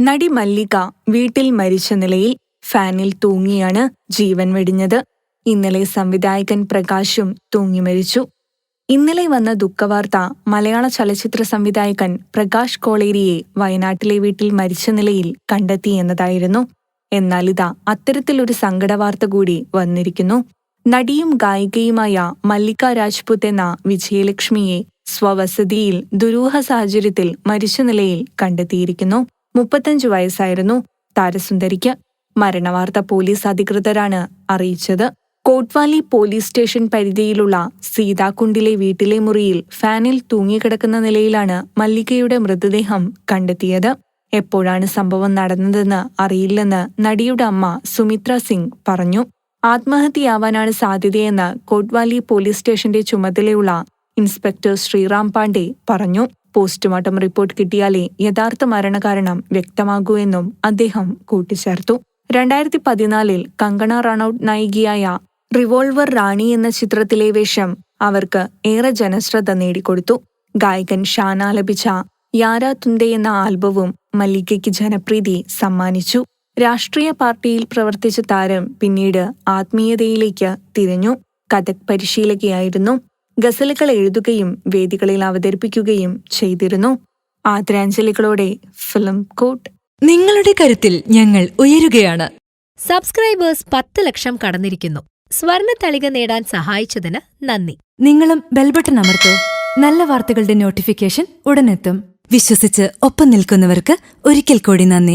നടി മല്ലിക വീട്ടിൽ മരിച്ച നിലയിൽ ഫാനിൽ തൂങ്ങിയാണ് ജീവൻ വെടിഞ്ഞത്. ഇന്നലെ സംവിധായകൻ പ്രകാശും തൂങ്ങി മരിച്ചു. ഇന്നലെ വന്ന ദുഃഖവാർത്ത മലയാള ചലച്ചിത്ര സംവിധായകൻ പ്രകാശ് കോളേരിയെ വയനാട്ടിലെ വീട്ടിൽ മരിച്ച നിലയിൽ കണ്ടെത്തിയെന്നതായിരുന്നു എന്നാൽ ഇതാ അത്തരത്തിലൊരു സങ്കടവാർത്ത കൂടി വന്നിരിക്കുന്നു. നടിയും ഗായികയുമായ മല്ലിക രാജ്പുത് എന്ന വിജയലക്ഷ്മിയെ സ്വവസതിയിൽ ദുരൂഹ സാഹചര്യത്തിൽ മരിച്ച നിലയിൽ കണ്ടെത്തിയിരിക്കുന്നു. മുപ്പത്തഞ്ചു വയസ്സായിരുന്നു താരസുന്ദരിക്ക്. മരണവാർത്ത പോലീസ് അധികൃതരാണ് അറിയിച്ചത്. കോട്ട്വാലി പോലീസ് സ്റ്റേഷൻ പരിധിയിലുള്ള സീതാകുണ്ടിലെ വീട്ടിലെ മുറിയിൽ ഫാനിൽ തൂങ്ങിക്കിടക്കുന്ന നിലയിലാണ് മല്ലികയുടെ മൃതദേഹം കണ്ടെത്തിയത്. എപ്പോഴാണ് സംഭവം നടന്നതെന്ന് അറിയില്ലെന്ന് നടിയുടെ അമ്മ സുമിത്ര സിംഗ് പറഞ്ഞു. ആത്മഹത്യയാവാനാണ് സാധ്യതയെന്ന് കോട്ട്വാലി പോലീസ് സ്റ്റേഷന്റെ ചുമതലയുള്ള ഇൻസ്പെക്ടർ ശ്രീറാം പാണ്ഡെ പറഞ്ഞു. പോസ്റ്റ്മോർട്ടം റിപ്പോർട്ട് കിട്ടിയാലേ യഥാർത്ഥ മരണകാരണം വ്യക്തമാകൂ എന്നും അദ്ദേഹം കൂട്ടിച്ചേർത്തു. രണ്ടായിരത്തി പതിനാലിൽ കങ്കണ റണൌട്ട് നായികയായ റിവോൾവർ റാണി എന്ന ചിത്രത്തിലെ വേഷം അവർക്ക് ഏറെ ജനശ്രദ്ധ നേടിക്കൊടുത്തു. ഗായകൻ ഷാൻ ആലപിച്ച യാരാ തുന്തെ എന്ന ആൽബവും മല്ലികയ്ക്ക് ജനപ്രീതി സമ്മാനിച്ചു. രാഷ്ട്രീയ പാർട്ടിയിൽ പ്രവർത്തിച്ച താരം പിന്നീട് ആത്മീയതയിലേക്ക് തിരിഞ്ഞു. കഥക് പരിശീലകയായിരുന്നു. ഗസലുകൾ എഴുതുകയും വേദികളിൽ അവതരിപ്പിക്കുകയും ചെയ്തിരുന്നു. ആദരാഞ്ജലികളോടെ ഫിലിം കോട്ട്. നിങ്ങളുടെ കരുത്തിൽ ഞങ്ങൾ ഉയരുകയാണ്. സബ്സ്ക്രൈബേഴ്സ് പത്ത് ലക്ഷം കടന്നിരിക്കുന്നു. സ്വർണ തളിക നേടാൻ സഹായിച്ചതിന് നന്ദി. നിങ്ങളും ബെൽബട്ടൺ അമർത്തോ. നല്ല വാർത്തകളുടെ നോട്ടിഫിക്കേഷൻ ഉടനെത്തും. വിശ്വസിച്ച് ഒപ്പം നിൽക്കുന്നവർക്ക് ഒരിക്കൽ കൂടി നന്ദി.